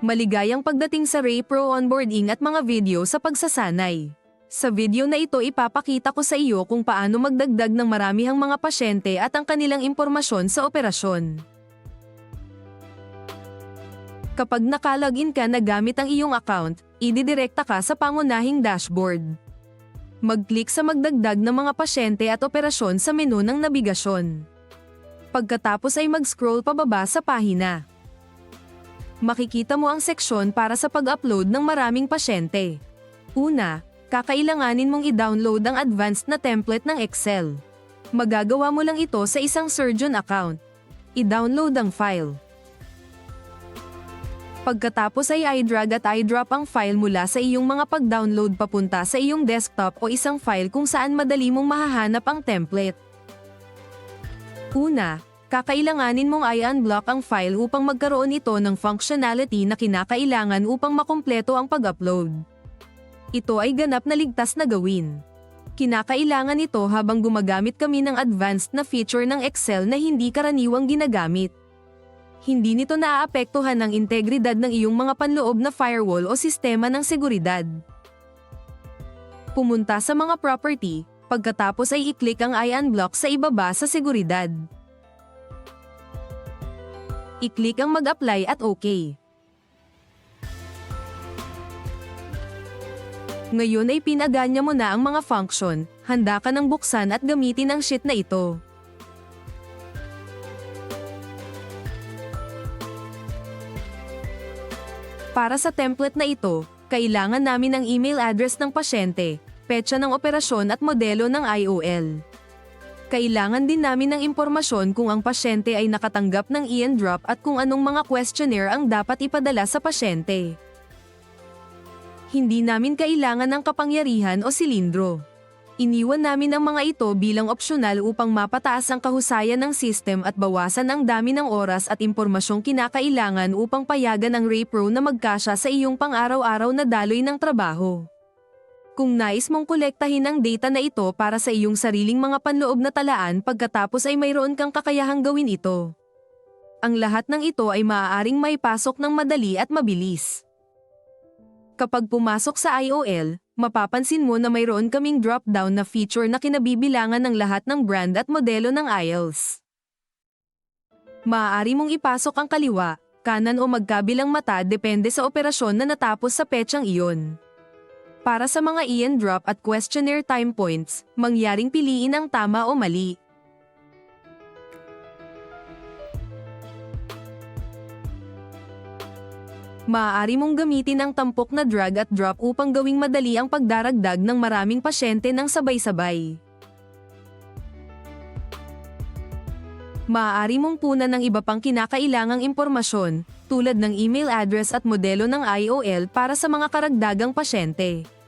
Maligayang pagdating sa Ray Pro onboarding at mga video sa pagsasanay. Sa video na ito ipapakita ko sa iyo kung paano magdagdag ng maramihang mga pasyente at ang kanilang impormasyon sa operasyon. Kapag nakalagin ka na gamit ang iyong account, ididirekta ka sa pangunahing dashboard. Mag-click sa magdagdag ng mga pasyente at operasyon sa menu ng nabigasyon. Pagkatapos ay mag-scroll pababa sa pahina makikita mo ang seksyon para sa pag-upload ng maraming pasyente. Una, kakailanganin mong i-download ang advanced na template ng Excel. Magagawa mo lang ito sa isang surgeon account. I-download ang file. Pagkatapos ay i-drag at i-drop ang file mula sa iyong mga pag-download papunta sa iyong desktop o isang file kung saan madali mong mahahanap ang template. Una, kakailanganin mong i-unblock ang file upang magkaroon ito ng functionality na kinakailangan upang makumpleto ang pag-upload. Ito ay ganap na ligtas na gawin. Kinakailangan ito habang gumagamit kami ng advanced na feature ng Excel na hindi karaniwang ginagamit. Hindi nito naaapektuhan ng integridad ng iyong mga panloob na firewall o sistema ng seguridad. Pumunta sa mga property, pagkatapos ay i-click ang i-unblock sa ibaba sa seguridad i-click ang mag-apply at OK. Ngayon ay pinaganya mo na ang mga function, handa ka nang buksan at gamitin ang sheet na ito. Para sa template na ito, kailangan namin ng email address ng pasyente, petsa ng operasyon at modelo ng IOL. Kailangan din namin ng impormasyon kung ang pasyente ay nakatanggap ng Ian drop at kung anong mga questionnaire ang dapat ipadala sa pasyente. Hindi namin kailangan ng kapangyarihan o silindro. Iniwan namin ang mga ito bilang opsyonal upang mapataas ang kahusayan ng system at bawasan ang dami ng oras at impormasyong kinakailangan upang payagan ang RayPro na magkasya sa iyong pang-araw-araw na daloy ng trabaho. Kung nais mong kolektahin ang data na ito para sa iyong sariling mga panloob na talaan pagkatapos ay mayroon kang kakayahang gawin ito. Ang lahat ng ito ay maaaring may pasok ng madali at mabilis. Kapag pumasok sa IOL, mapapansin mo na mayroon kaming drop-down na feature na kinabibilangan ng lahat ng brand at modelo ng IELTS. Maaari mong ipasok ang kaliwa, kanan o magkabilang mata depende sa operasyon na natapos sa petsang iyon. Para sa mga Ian drop at questionnaire time points, mangyaring piliin ang tama o mali. Maaari mong gamitin ang tampok na drag at drop upang gawing madali ang pagdaragdag ng maraming pasyente ng sabay-sabay. Maaari mong punan ng iba pang kinakailangang impormasyon, tulad ng email address at modelo ng IOL para sa mga karagdagang pasyente.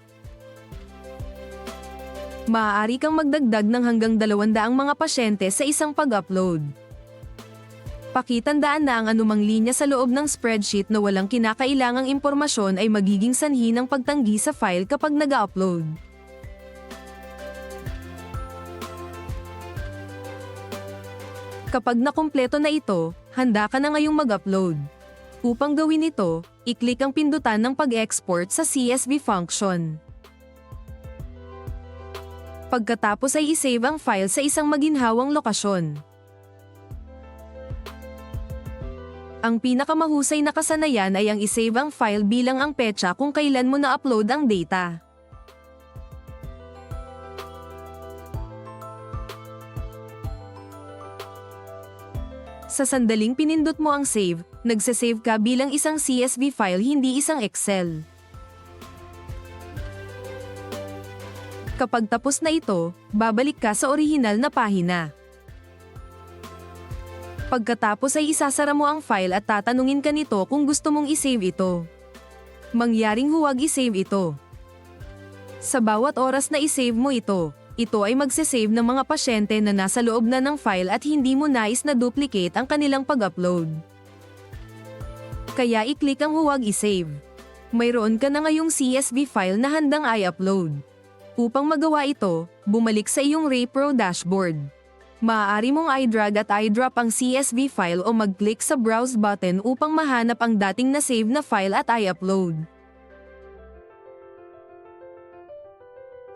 Maaari kang magdagdag ng hanggang 200 mga pasyente sa isang pag-upload. Pakitandaan na ang anumang linya sa loob ng spreadsheet na walang kinakailangang impormasyon ay magiging sanhi ng pagtanggi sa file kapag nag-upload. Kapag nakumpleto na ito, handa ka na ngayong mag-upload. Upang gawin ito, i-click ang pindutan ng pag-export sa CSV function. Pagkatapos ay isave ang file sa isang maginhawang lokasyon. Ang pinakamahusay na kasanayan ay ang isave ang file bilang ang petsa kung kailan mo na-upload ang data. Sa sandaling pinindot mo ang save, nagsasave ka bilang isang CSV file hindi isang Excel. Kapag tapos na ito, babalik ka sa orihinal na pahina. Pagkatapos ay isasara mo ang file at tatanungin ka nito kung gusto mong isave ito. Mangyaring huwag isave ito. Sa bawat oras na isave mo ito, ito ay magsisave ng mga pasyente na nasa loob na ng file at hindi mo nais na duplicate ang kanilang pag-upload. Kaya i-click ang huwag isave. Mayroon ka na ngayong CSV file na handang i-upload. Upang magawa ito, bumalik sa iyong RayPro dashboard. Maaari mong i-drag at i-drop ang CSV file o mag-click sa Browse button upang mahanap ang dating na-save na file at i-upload.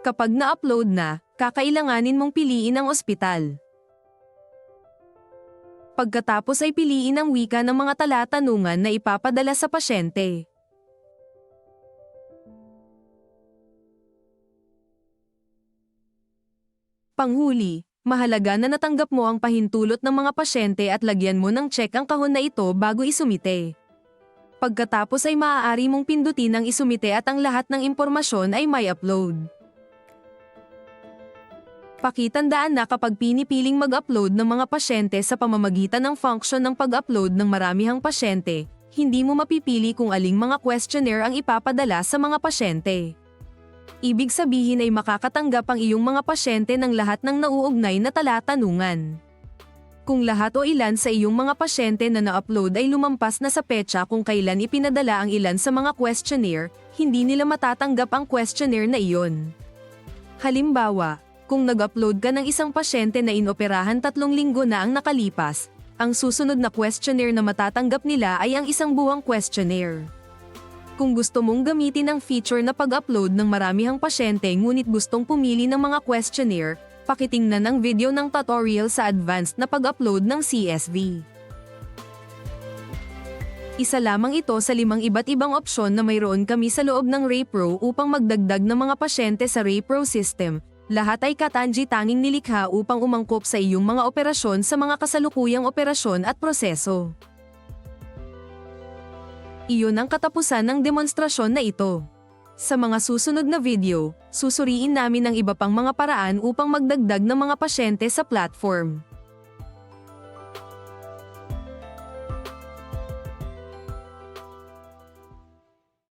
Kapag na-upload na, kakailanganin mong piliin ang ospital. Pagkatapos ay piliin ang wika ng mga talatanungan na ipapadala sa pasyente. Panghuli, mahalaga na natanggap mo ang pahintulot ng mga pasyente at lagyan mo ng check ang kahon na ito bago isumite. Pagkatapos ay maaari mong pindutin ang isumite at ang lahat ng impormasyon ay may upload. Pakitandaan na kapag pinipiling mag-upload ng mga pasyente sa pamamagitan ng function ng pag-upload ng maramihang pasyente, hindi mo mapipili kung aling mga questionnaire ang ipapadala sa mga pasyente. Ibig sabihin ay makakatanggap ang iyong mga pasyente ng lahat ng nauugnay na talatanungan. Kung lahat o ilan sa iyong mga pasyente na na-upload ay lumampas na sa petsa kung kailan ipinadala ang ilan sa mga questionnaire, hindi nila matatanggap ang questionnaire na iyon. Halimbawa, kung nag-upload ka ng isang pasyente na inoperahan tatlong linggo na ang nakalipas, ang susunod na questionnaire na matatanggap nila ay ang isang buwang questionnaire. Kung gusto mong gamitin ang feature na pag-upload ng maramihang pasyente ngunit gustong pumili ng mga questionnaire, pakitingnan ang video ng tutorial sa advanced na pag-upload ng CSV. Isa lamang ito sa limang iba't ibang opsyon na mayroon kami sa loob ng RayPro upang magdagdag ng mga pasyente sa RayPro system. Lahat ay katanji-tanging nilikha upang umangkop sa iyong mga operasyon sa mga kasalukuyang operasyon at proseso. Iyon ang katapusan ng demonstrasyon na ito. Sa mga susunod na video, susuriin namin ang iba pang mga paraan upang magdagdag ng mga pasyente sa platform.